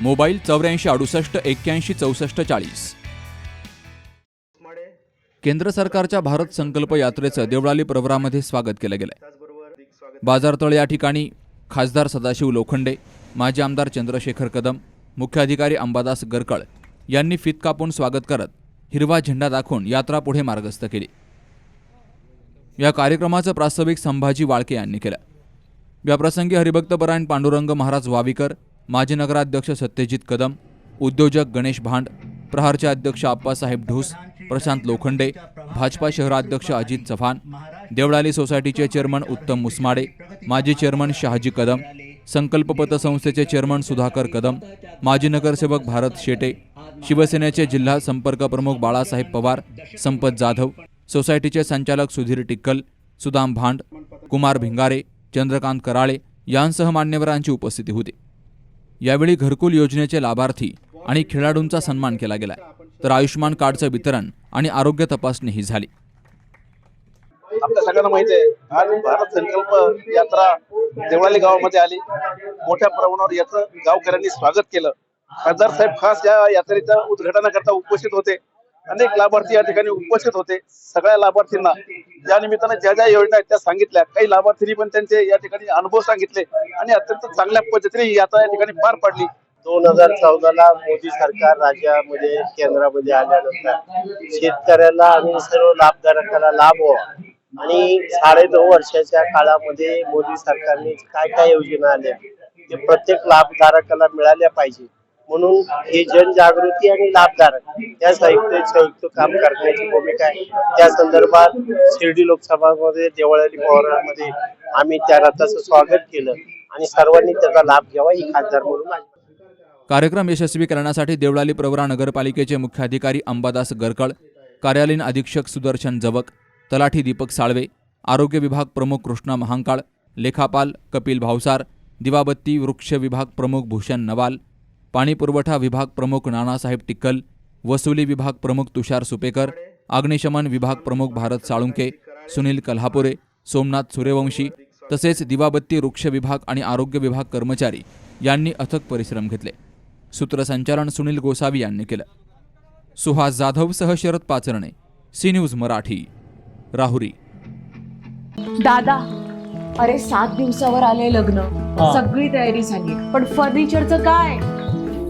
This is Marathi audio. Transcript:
मोबाईल चौऱ्याऐंशी अडुसष्ट एक्क्याऐंशी चौसष्ट चाळीस. केंद्र सरकारच्या भारत संकल्प यात्रेचं देवळाली प्रवरामध्ये स्वागत केलं गेलंय. बाजारतळ या ठिकाणी खासदार सदाशिव लोखंडे माजी आमदार चंद्रशेखर कदम मुख्याधिकारी अंबादास गरकळ यांनी फित कापून स्वागत करत हिरवा झेंडा दाखवून यात्रा पुढे मार्गस्थ केली. या कार्यक्रमाचं प्रास्ताविक संभाजी वाळके यांनी केलं. याप्रसंगी हरिभक्तपरायण पांडुरंग महाराज वावीकर माजी नगराध्यक्ष सत्यजित कदम उद्योजक गणेश भांड प्रहारचे अध्यक्ष आप्पासाहेब ढोस प्रशांत लोखंडे भाजपा शहराध्यक्ष अजित चव्हाण देवळाली सोसायटीचे चेअरमन उत्तम मुसमाडे माजी चेअरमन शहाजी कदम संकल्प पतसंस्थेचे चेअरमन सुधाकर कदम माजी नगरसेवक भारत शेटे शिवसेनेचे जिल्हा संपर्क प्रमुख बाळासाहेब पवार संपत जाधव सोसायटीचे संचालक सुधीर टिक्कल सुदाम भांड कुमार भिंगारे चंद्रकांत कराळे यांसह मान्यवरांची उपस्थिती होती. यावेळी घरकुल योजनेचे लाभार्थी आणि खेळाडूंचा सन्मान केला गेला तर आयुष्यमान कार्डचं वितरण आणि आरोग्य तपासणीही झाली. आपल्या सगळ्यांना माहिती आहे आज भारत संकल्प यात्रा देवळाली गावामध्ये आली. मोठ्या प्रमाणावर याचं गावकऱ्यांनी स्वागत केलं. खासदार साहेब खास या यात्रेच्या उद्घाटनाकरता उपस्थित होते. अनेक लाभार्थी या ठिकाणी उपस्थित होते. सगळ्या लाभार्थींना या निमित्तानं ज्या ज्या योजना आहेत त्या सांगितल्या. काही लाभार्थींनी पण त्यांचे या ठिकाणी अनुभव सांगितले आणि अत्यंत चांगल्या पद्धतीने यात्रा या ठिकाणी पार पडली. दोन हजार चौदाला मोदी सरकार राज्यामध्ये केंद्रामध्ये आल्यानंतर शेतकऱ्याला आणि सर्व लाभधारकाला लाभ व्हावा आणि साडेनऊ वर्षाच्या काळामध्ये मोदी सरकारने काय काय योजना आल्या? ते प्रत्येक लाभधारकाला मिळाल्या पाहिजे. म्हणून हे जनजागृती आणि लाभधारक या साहित्य संयुक्त काम करण्याची भूमिका आहे. त्या संदर्भात शिर्डी लोकसभामध्ये देवळाली पवारामध्ये आम्ही त्या रथाचं स्वागत केलं आणि सर्वांनी त्याचा लाभ घ्यावा ही खासदार म्हणून कार्यक्रम यशस्वी करण्यासाठी देवळाली प्रवरा नगरपालिकेचे मुख्याधिकारी अंबादास गरकळ कार्यालयीन अधीक्षक सुदर्शन जवक तलाठी दीपक साळवे आरोग्य विभाग प्रमुख कृष्णा महांकाळ लेखापाल कपिल भावसार दिवाबत्ती वृक्ष विभाग प्रमुख भूषण नवाल पाणी पुरवठा विभाग प्रमुख नानासाहेब टिक्कल वसुली विभाग प्रमुख तुषार सुपेकर अग्निशमन विभाग प्रमुख भारत साळुंके सुनील कल्हापुरे सोमनाथ सूर्यवंशी तसेच दिवाबत्ती वृक्ष विभाग आणि आरोग्य विभाग कर्मचारी यांनी अथक परिश्रम घेतले. सूत्रसंचालन सुनील गोसावी यांनी केलं. सुहास जाधवसह शरद पाचरणे सी न्यूज मराठी राहुरी. दादा अरे सात दिवसावर आले लग्न. सगळी तयारी झाली. पण फर्निचरचं काय?